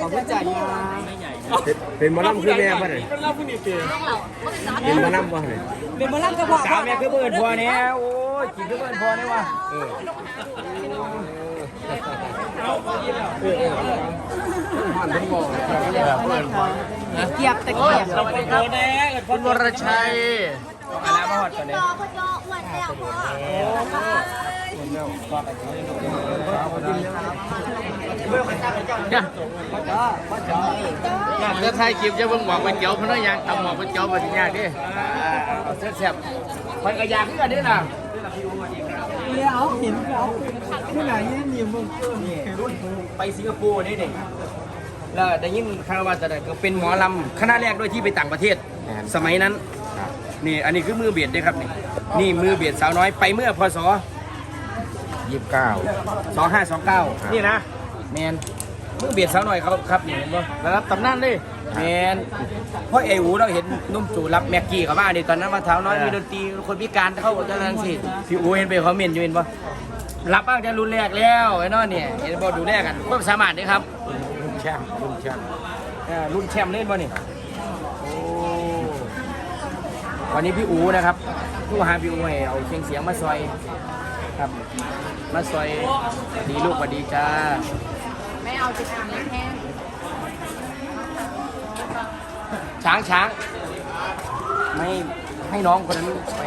ขอบคุณจ่ายยาเป็นเป็นหมอลำคือแม่ป่ะเนี่ยเป็นเล่าผู้นี้เก่งเป็นหมอลำป่ะเนี่ยเป็นมาล่ำกระบอกสาวแม่คือเบิร์นพอเนี่ยโอ้ยกินคือเบิร์นพอเนี่ยว่ะเออผ่านทั้งหมด เกียบตะเกียบเราไปเจอแน่คุณวรชัยเอาอะไรมาหอดก่อนเลยจอพจออ้วนแล้วพ่อเนี่ยอยากจะถ่ายคลิปจะเพิ่งบอกไปเจียวเพราะน้อยยางตำหมอกไปเจียวมาถึงยากดิเอาแซ่บๆมันก็อยากขึ้นกันนี่นะเนี่ยเอาเห็นเขาที่ไหนเนี่ยมีมึงเกินนี่รุ่นไปสิงคโปร์นี่เด็ก แล้วได้ยินข่าวว่าจะได้ก็เป็นหมอลำคณะแรกด้วยที่ไปต่างประเทศสมัยนั้นนี่อันนี้คือมือเบียดด้วยครับนี่นี่มือเบียดสาวน้อยไปเมื่อพศยี่สิบเก้า 2529 นี่นะแมนมือเบียดสาวน้อยเขาครับนี่เห็นป่ะระดับตำนานเลยแมนเพราะไอ้หูเราเห็นนุ่มจูรับแม็กกี้เขามาดิตอนนั้นมาเท้าน้อยมีดนตรีคนพิการเข้าจะนั้นสิพี่อูเห็นไปเขาเมนอยู่เห็นป่ะรับบ้างจะรุ่นแรกแล้วไอ้น้อยเนี่ยเห็นบ่ดูแลกันความสามารถนี่ครับรุ่น แชมป์รุ่นแชมป์อ่ารุ่นแชมป์เล่นป่ะนี่โอ้วันนี้พี่อูนะครับผู้หาพี่อูให้เอาเสียงเสียงมาซอยครับ มาซอยดีลูกสวัสดีจ้าไม่เอาจิตอ่างแห้งช้างช้างไม่ให้น้องคนนั้นไป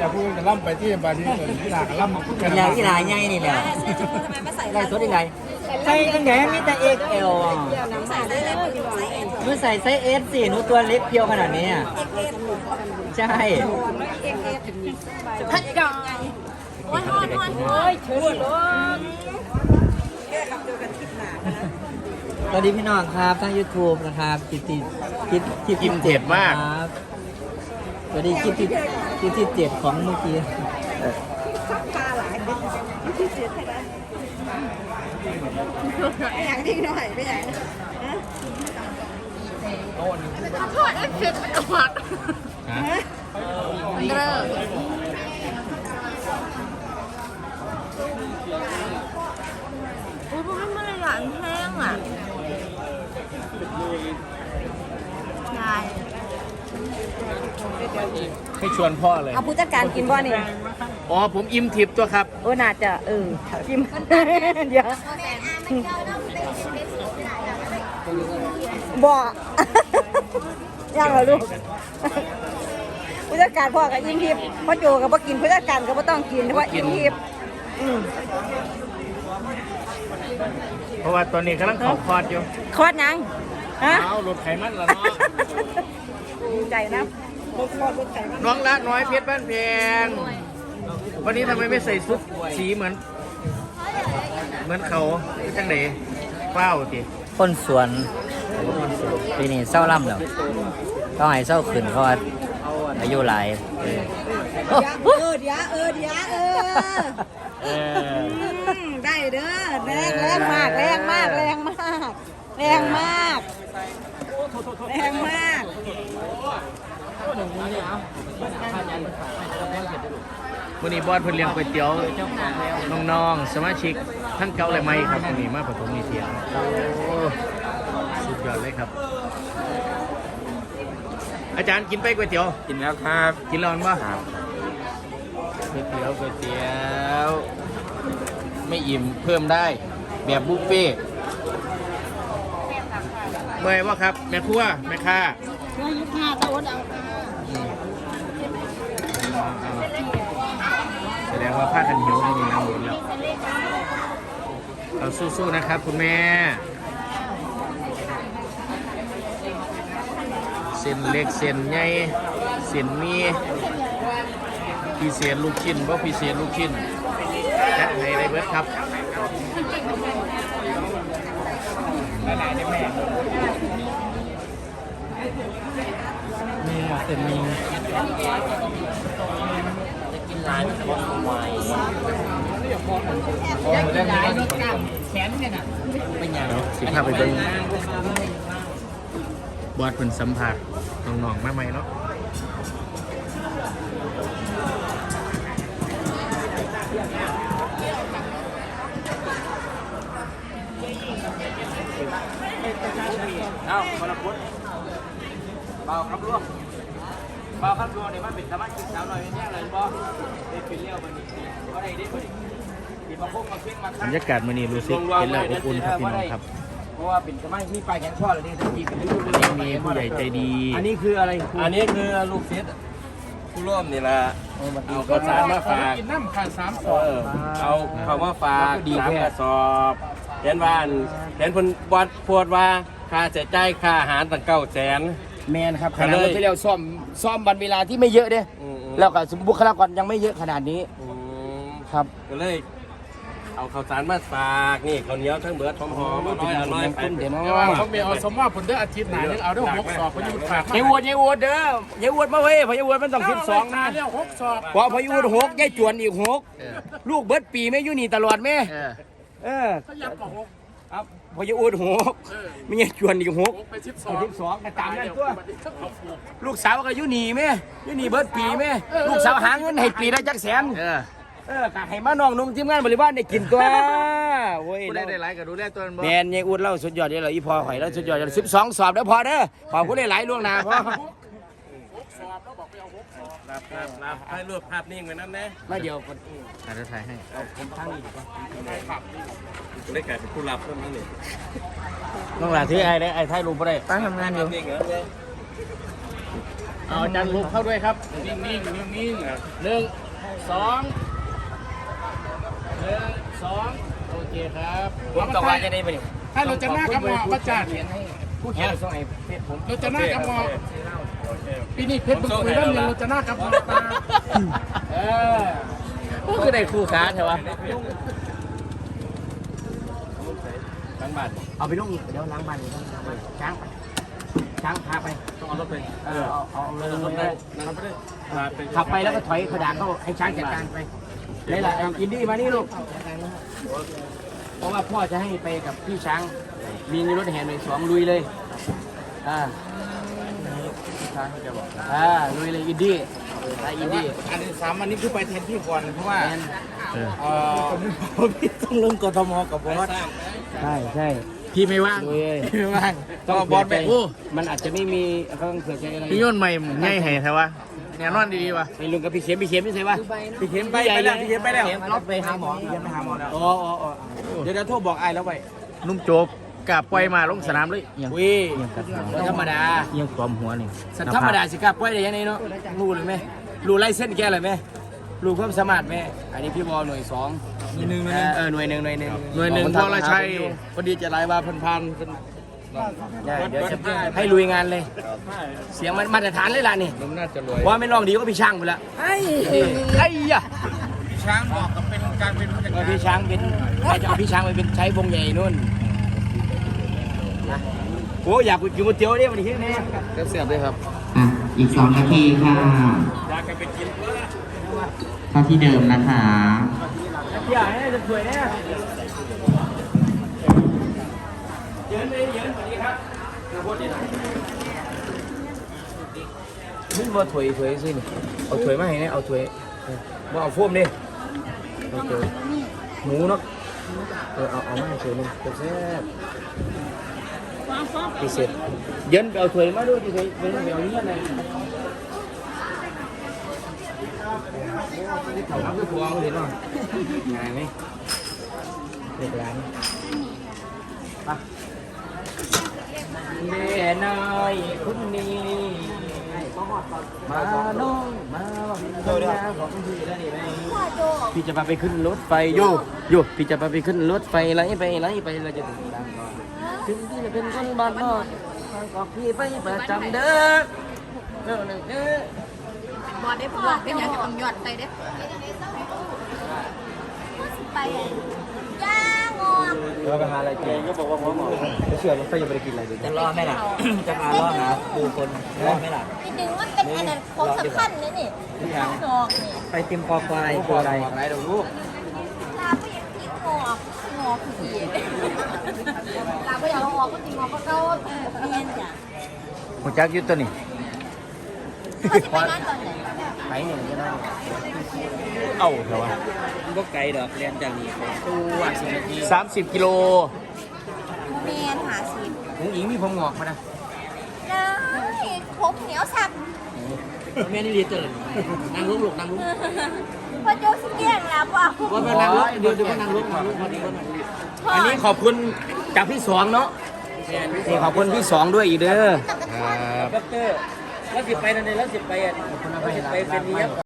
ไม่อยากได้แต่พูดจะล่ำไปที่บาที่ส่วนที่หลักล่ำมาพูดกันยาอีหลายไงนี่แหละไรสดอีหลายใช่ตั้งแต่มีแต่เอ็กเอลอะใส่ได้เลยใส่เอ็นหนูใส่ไซส์เอสสิหนูตัวเล็กเพียวขนาดนี้อะใช่พัดจองโอ้ยฮอนฮอนโอ้ยชุดลงสวัสดีพี่น้องครับทาง YouTube นะครับคลิปที่คลิปคลิปกินเผ็ดมาก ครับ สวัสดีคลิปที่คลิปที่เจ็ดของเมื่อกี้อย่างที่หน่อยไม่อย่างโทษเอฟเฟกต์กวัดเด้อโอ้ยพวกมันไม่ได้หลานแห้งอะได้ ให้ชวนพ่อเลย เอาผู้จัดการกินบ่นี่อ๋อ ผมอิ่มทิพย์ตัวครับ โอ้น่าจะเออกินเดี๋ยวบ่ยังเหรอลูกผู้จัดการพ่อกับอิ่มทิพย์พ่อโจกับพ่กินผู้จัดการก็บ่ต้องกินเพราะว่าอิ่มทิพย์อืมเพราะว่าตอนนี้กำลังเขอคลอดอยู่คอดยังฮะเอาลดไขมันแล้วเนาะ ดีใจนะบ่คอดบ่ไขมันน้องละน้อยเพชรบ้านแพง วันนี้ทำไมไม่ใส่ชุดสีเหมือน เหมือนเขาคือจังไหนเป้าติคนสวนปีนี้เศร้าล่ำแล้วก็ให้เศร้าขึ้นเพราะว่าอายุหลายเออเออเดี๋ยวเออเดี๋ยวเออเอออืมได้เด้อแรงแรงมากแรงมากแรงมากแรงมาก แรงมากวันนี้บอสเพิ่นเลี้ยงก๋วยเตี๋ยวน้องๆ สมาชิกทั้งเก่าและใหม่ครับวันนี้มาปฐมนิเทศโอ้สุดยอดเลยครับ อาจารย์กินไปก๋วยเตี๋ยว กินแล้วครับ กินร้อนป่ะครับก๋วยเตี๋ยวก๋วยเตี๋ยว ไม่อิ่มเพิ่มได้ แบบบุฟเฟ่ต์ เมื่อยว่าครับ แม่ครัวแม่ค้าแสดงว่าผ้ากันหิวไม่มีน้ำหมดแล้วเราสู้ๆนะครับ คุณแม่เส้นเล็กเส้นใหญ่เส้นหมีพิเศษลูกชิ้นบ่พิเศษลูกชิ้นจัดให้ได้เบิดครับ ได้ไหนได้แม่มีเสร็จมีานคนใหม่แขนเนี่ยน่ะเป็นอย่างสิพาไปเบิ่งบอดเป็นสัมผัสน้องๆมาใหมเนาะ เอ้าคนละพุทธเบาครับล่วงเบาครับล่วงเนี่ยมันเป็นสามารถกินสาวหน่อยเป็นแย่เลยบ่ได้เป็นเลี้ยวมันนี่ก็ได้ได้บ่นี่ที่มาพบมาเพ่งมาบรรยากาศมื้อนี้รู้สึกเป็นแล้วอบอุ่นครับพี่น้องครับ เพราะว่าเป็นสมัยมีปลายแขนช่อเลยที่ที่เป็นลูกมีผู้ใหญ่ใจดี อันนี้คืออะไรอันนี้คือลูกศิษย์ผู้ร่วมนี่แหละเอาข้าวสารมาฝากกินน้ำขาดสามเออเอาเขามาฝากสามกระสอบ เห็นว่าอันเห็นเพนวัดพวดว่าค่าใช้จ่ายค่าอาหารตั้งเก้าแสน แมนครับขก็นาดเลย รถที่เราซ่อมซ่อมวันเวลาที่ไม่เยอะเด้อืมอืมแล้วก็บุคลากรยังไม่เยอะขนาดนี้อืมครับ ก็เลย เอาข้าวสารมาฝากนี่ข้าวเหนียวทั้งเบิดหอมหอมอร่อยอร่อยไปเดี๋ยวเนาะแต่ว่าเขาไม่เอาสมว่าผลเด้ออาทิตย์หน้าเนี่ยเอาได้หกสอบพยุทธ์ฝากมายายอวดยายอวดเด้อยายอวดมาเว้ยพอยายอวดมันต้องสิบสองนะเนี่ยหกสอบ พอพอยายอวดหกยายจวนอีกหกลูกเบิดปีแม่อยู่นี่ตลอดแม่ เออเออเขายับกับหกครับพอยายอวดหกไม่ยายจวนอีกหกหกไปสิบสองสิบสองก็ตามนั้นตัว ลูกสาวก็อยู่นี่แม่อยู่นี่เบิดปีแม่ลูกสาวหาเงินให้ปีละจักแสนเออเออกะให้มาน้องนุ่มทีมงานบริวารได้กินตัวโว้ยผู้ได้ได้หลายก็ดูแลตัวมันบ่แมนยายอุดเล่าสุดยอดเลยเหรออีพอข่อยแล้วสุดยอดเลยสิบสองสอบแล้วพอเด้อขอบคุณหลายๆล่วงหน้าพอ รับรับรับให้รูปภาพนิ่งไว้นั่นแน่มาเดี๋ยวอาจจะถ่ายให้เอาผมทั้งนี้ดีกว่าได้กลายเป็นผู้รับเท่านั้นนี่น้องหลานที่ไอ้ได้ไอ้ไทยรูปบ่ได้ตั้งทำงานอยู่นิ่งเหรอเนี่ยเอาอาจารย์รูปเข้าด้วยครับ นิ่งๆนิ่งๆนิ่งๆหนึ่งสองหนึ่งสองโอเคครับผมต้องว่าจะได้ไปนี่ถ้าเราจะหน้ากับหมอประจันเขียนให้ผู้เขียนส่งไอ้เพจผมเราจะหน้ากับหมอ ปีนี้เพชรบุญคุยด้านหนึ่งเราจะหน้ากับหมอตาเออก็ได้คู่ค้าใช่ปะทั้งบัตรเอาไปลงอีกเดี๋ยวล้างบ้านอยู่ล้างบ้านช้างไปช้างพาไปต้องเอารถไปเออเอาเอาเอาเลยรถเลได้ยนะครับไม่ได้พาไปขับไปแล้วก็ถอยขดาเข้าให้ช้างจัดการไปนี่แหละอินดี้มานี่ลูกเพราะว่าพ่อจะให้ไปกับพี่ช้าง มีรถแห่หน่วยสองลุยเลยอ่า ช้างเขาจะบอกอ่าลุยเลยอินดี้ไปอินดี้อันนี้สามอันนี้คือไปแทนที่ก่อนเพราะว่าแมนเออพี่ต้องลงกทมกับบอสใช่ใช่พี่ไม่ว่างลุยเลยพี่ไม่ว่างต้องบอสไปเผื่ใจโอ้มันอาจจะไม่มีเขาต้องเผื่อใจอะไรพี่ย่นใหม่ง่ายแห่ใช่ปะแนวนอนดีๆวะไปลุงกับพี่เข็มพี่เข็มไม่ใช่ปะพี่เข็มไปพี่ใหญ่ไปแล้วพี่เข็มไปแล้วรถไปหาหมอพี่เข็มไปหาหมอแล้วอ๋ออ๋ออ๋อเดี๋ยวเดี๋ยวโทรบอกไอ้ายแล้วไปนุ่มโจบ กลับปล่อยมาลงสนามเลยวิธรรมดายังความหัวนี่สัตว์ธรรมดาสิครับปล่อยได้ยังไงเนาะรู้เลยไหมรู้ไล่เส้นแกเลยไหมรู้ความสามารถไหมอันนี้พี่บอลหน่วยสองหน่วยหนึ่งเออหน่วยหนึ่งหน่วยหนึ่งหน่วยหนึ่งพอละชัยพอดีจะไล่มาพันพันได้เดี๋ยวจะให้ลุยงานเลย เสียงมันมาตรฐานเลยล่ะนี่นุ่มน่าจะรวยว่าไม่ลองดีก็พี่ช้างไปละไอ้ไอ้ยะช้างบอกกับเป็นการเป็นผู้จัดเออการพี่ช้างเป็นใครจะเอาพี่ช้างไปเป็นใช้วงใหญ่นู่นนะ โอ้อยากกินก๋วยเตี๋ยวเนี่ยวันนี้แน่เสียบเลยครับอะอีกสองนาทีค่ะอยากจะไปกินเพื่อเข้าที่เดิมนะคะเที่ยวให้จะสวยแน่เยินเลยเยินสวัสดีครับมึงมาถวยถวยสินี่เอาถวยมาให้เนี่ยเอาถวยมาเอาฟ่วมดิเอาถวยหมูเนาะเออเอาเอามาให้ถวยหนึงแซ่บ พิเศษเยินไปเอาถวยมาด้วยดิถวยเยินไปเอาเงี้ยเลยเขาทำด้วยพวงเห็นหรอง่ายไหมเด็กร้านไปแม่น้อยคุณนี้มาน้องมาเป็นภรรยาของพี่ได้ไหมพี่จะพาไปขึ้นรถไฟโยโยพี่จะพาไปขึ้นรถไฟไหลไปไหลไปเราจะถึงบางกอก ถึงพี่จะเป็นคนบ้านนอกบางกอกพี่ไปประจำเด้อเด้อหนึ่งเด้อบอดได้พอเป็นอย่างของหยอดไปเด้ไปย่างอเราไปหาอะไรกินก็บอกว่าหมอหมอเชื่อรถไฟยังไม่ได้กินอะไรเลยจะรอไหมล่ะจะมารอหาดูคนรอไหมล่ะพี่ดึงมันเป็นอันนั้นของสำคัญนี่นี่ดอกนี่ไปเติมปอควายคืออะไรอะไรเดี๋ยวลูกลาก็ยังพีงอกงอกผี ก็อยากเอาออกก็จริงออกก็เก้าเนียนจ้ะหัวจักอยุดตัวนี้เขาจะไปงานตอนไหนไปเนี่ยจะได้เอ้าเหรอวะก็ไกลดอกเรียนจากนี้ตัวสิบนาทีสามสิบกิโลเมียนหาสิบหงอิงมีผมงอกมานะได้ครบเหนียวสับแม่นี่ดีเกินนั่งลุกลุกนั่งลุกพอโจสิเกี้ยงแล้วเปล่าว่านั่งลุกเดี๋ยวเดี๋ยวนั่งลุกนั่งลุกวันนี้วันนี้อันนี้ขอบคุณจากพี่สองเนาะ นี่ขอบคุณพี่สองด้วยอีกเด้อด็อกเตอร์แล้วสิไปนั่นเลยแล้วสิไปอะแล้วสิไปเป็นเลี้ยง